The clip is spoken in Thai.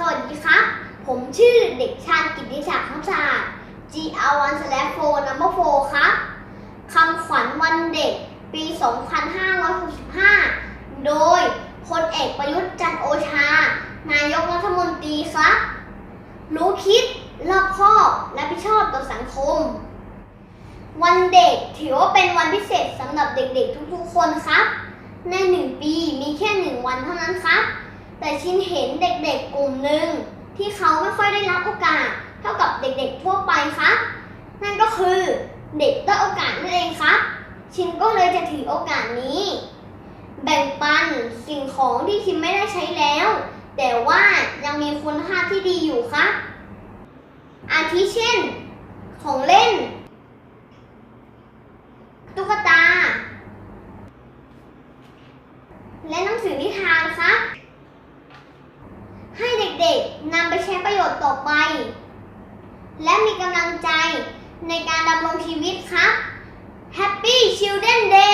สวัสดีครับ ผมชื่อเด็กชายกิติศักดิ์คำสะอาด GR1 slash 4 number 4ครับคำขวัญวันเด็กปี 2565 โดยพลเอกประยุทธ์จันโอชา นายกรัฐมนตรีครับ รู้คิดรอบคอบและผิดชอบต่อสังคม วันเด็กถือว่าเป็นวันพิเศษสำหรับเด็กๆทุกๆคนครับ ในหนึ่งปีมีแค่หนึ่งวันเท่านั้นครับ แต่ชินเห็นเด็กๆกลุ่มหนึ่งที่เขาไม่ค่อยได้รับโอกาส เท่ากับเด็กๆทั่วไปครับ นั่นก็คือเด็กด้อยโอกาสนั่นเองครับ ชินก็เลยจะถือโอกาสนี้ แบ่งปันสิ่งของที่ชินไม่ได้ใช้แล้ว แต่ว่ายังมีคุณภาที่ดีอยู่ครับ อาทิเช่น ของเล่น ตุ๊กตา และหนังสือนิทานครับ ด็กๆนำไปใช้ประโยชน์ต่อไป และมีกำลังใจในการดำรงชีวิตครับ Happy Children Day